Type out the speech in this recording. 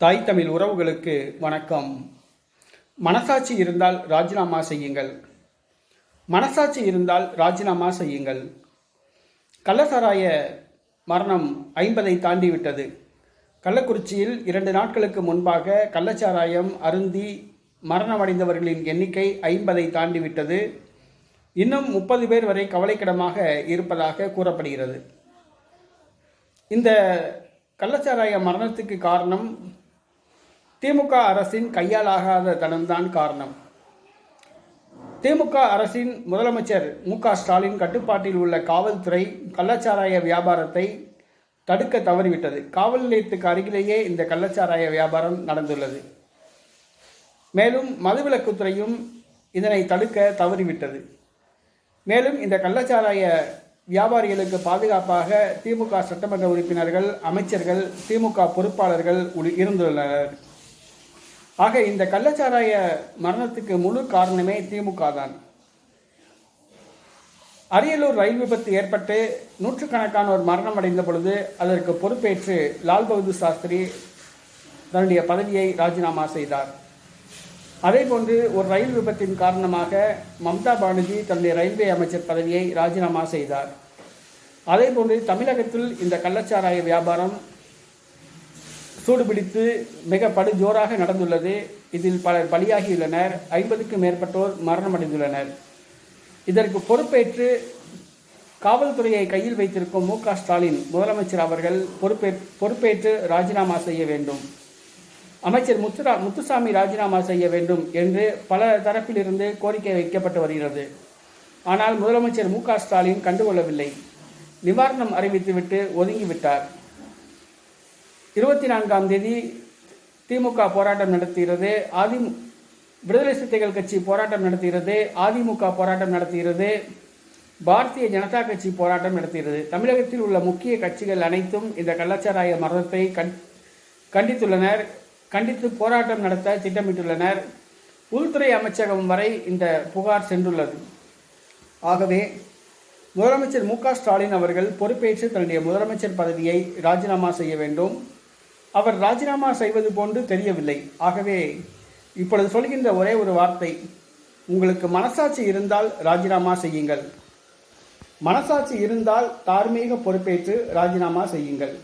தாய் தமிழ் உறவுகளுக்கு வணக்கம். மனசாட்சி இருந்தால் ராஜினாமா செய்யுங்கள். மனசாட்சி இருந்தால் ராஜினாமா செய்யுங்கள். கள்ளசாராய மரணம் ஐம்பதை தாண்டி விட்டது கள்ளக்குறிச்சியில் இரண்டு நாட்களுக்கு முன்பாக கள்ளச்சாராயம் அருந்தி மரணமடைந்தவர்களின் எண்ணிக்கை ஐம்பதை தாண்டி விட்டது இன்னும் முப்பது பேர் வரை கவலைக்கிடமாக இருப்பதாக கூறப்படுகிறது. இந்த கள்ளச்சாராய மரணத்துக்கு காரணம் திமுக அரசின் கையாலாகாத தனம்தான் காரணம். திமுக அரசின் முதலமைச்சர் மு க ஸ்டாலின் கட்டுப்பாட்டில் உள்ள காவல்துறை கள்ளச்சாராய வியாபாரத்தை தடுக்க தவறிவிட்டது. காவல் நிலையத்துக்கு அருகிலேயே இந்த கள்ளச்சாராய வியாபாரம் நடந்துள்ளது. மேலும் மதுவிலக்குத்துறையும் இதனை தடுக்க தவறிவிட்டது. மேலும் இந்த கள்ளச்சாராய வியாபாரிகளுக்கு பாதுகாப்பாக திமுக சட்டமன்ற உறுப்பினர்கள் அமைச்சர்கள் திமுக பொறுப்பாளர்கள் இருந்துள்ளனர். ஆக இந்த கள்ளச்சாராய மரணத்துக்கு முழு காரணமே திமுக தான். அரியலூர் ரயில் விபத்து ஏற்பட்டு நூற்றுக்கணக்கானோர் மரணம் அடைந்த பொழுது அதற்கு பொறுப்பேற்று லால் பகதூர் சாஸ்திரி தன்னுடைய பதவியை ராஜினாமா செய்தார். அதேபோன்று ஒரு ரயில் விபத்தின் காரணமாக மம்தா பானர்ஜி தன்னுடைய ரயில்வே அமைச்சர் பதவியை ராஜினாமா செய்தார். அதேபோன்று தமிழகத்தில் இந்த கள்ளச்சாராய வியாபாரம் சூடுபிடித்து மிக படு ஜோராக நடந்துள்ளது. இதில் பலர் பலியாகியுள்ளனர். ஐம்பதுக்கும் மேற்பட்டோர் மரணமடைந்துள்ளனர். இதற்கு பொறுப்பேற்று காவல்துறையை கையில் வைத்திருக்கும் மு ஸ்டாலின் முதலமைச்சர் அவர்கள் பொறுப்பே பொறுப்பேற்று ராஜினாமா செய்ய வேண்டும். அமைச்சர் முத்துரா முத்துசாமி ராஜினாமா செய்ய வேண்டும் என்று பல தரப்பிலிருந்து கோரிக்கை வைக்கப்பட்டு வருகிறது. ஆனால் முதலமைச்சர் மு ஸ்டாலின் கண்டுகொள்ளவில்லை. நிவாரணம் அறிவித்துவிட்டு ஒதுங்கிவிட்டார். இருபத்தி நான்காம் தேதி திமுக போராட்டம் நடத்துகிறது. அதி விடுதலை சிறுத்தைகள் கட்சி போராட்டம் நடத்துகிறது. அதிமுக போராட்டம் நடத்துகிறது. பாரதிய ஜனதா கட்சி போராட்டம் நடத்துகிறது. தமிழகத்தில் உள்ள முக்கிய கட்சிகள் அனைத்தும் இந்த கள்ளச்சாராய மரணத்தை கண் கண்டித்துள்ளனர். கண்டித்து போராட்டம் நடத்த திட்டமிட்டுள்ளனர். உள்துறை அமைச்சகம் வரை இந்த புகார் சென்றுள்ளது. ஆகவே முதலமைச்சர் மு க ஸ்டாலின் அவர்கள் பொறுப்பேற்று தன்னுடைய முதலமைச்சர் பதவியை ராஜினாமா செய்ய வேண்டும். அவர் ராஜினாமா செய்வது போன்று தெரியவில்லை. ஆகவே இப்பொழுது சொல்கின்ற ஒரே ஒரு வார்த்தை உங்களுக்கு மனசாட்சி இருந்தால் ராஜினாமா செய்யுங்கள். மனசாட்சி இருந்தால் தார்மீக பொறுப்பேற்று ராஜினாமா செய்யுங்கள்.